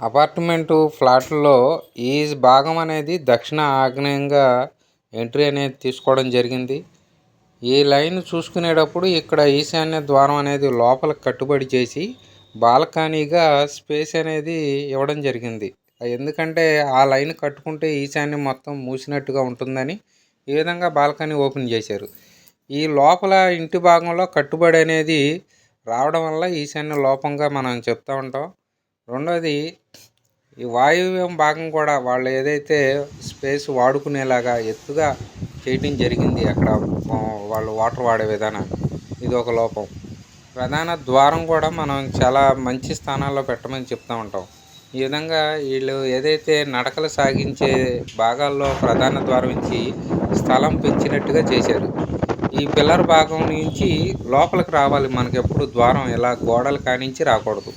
Apartment ఫ్లాట్లో ఈ భాగం అనేది దక్షిణ ఆగ్నేయంగా ఎంట్రీ అనేది తీసుకోవడం జరిగింది. ఈ లైన్ చూసుకునేటప్పుడు ఇక్కడ ఈశాన్య ద్వారం అనేది లోపల కట్టుబడి చేసి బాల్కనీగా స్పేస్ అనేది ఇవ్వడం జరిగింది. ఎందుకంటే ఆ లైన్ కట్టుకుంటే ఈశాన్యం మొత్తం మూసినట్టుగా ఉంటుందని ఈ విధంగా బాల్కనీ ఓపెన్ చేశారు. ఈ లోపల ఇంటి భాగంలో కట్టుబడి అనేది రావడం వల్ల ఈశాన్య లోపంగా మనం చెప్తూ ఉంటాం. రెండోది ఈ వాయువ్యం భాగం కూడా వాళ్ళు ఏదైతే స్పేస్ వాడుకునేలాగా ఎత్తుగా చేయటం జరిగింది అక్కడ వాళ్ళు వాటర్ వాడే విధానాన్ని. ఇది ఒక లోపం. ప్రధాన ద్వారం కూడా మనం చాలా మంచి స్థానాల్లో పెట్టమని చెప్తూ ఉంటాం. ఈ విధంగా వీళ్ళు ఏదైతే నడకలు సాగించే భాగాల్లో ప్రధాన ద్వారం ఇచ్చి స్థలం పెంచినట్టుగా చేశారు. ఈ పిల్లర్ భాగం నుంచి లోపలికి రావాలి మనకెప్పుడు ద్వారం ఇలా గోడలు కానించి రాకూడదు.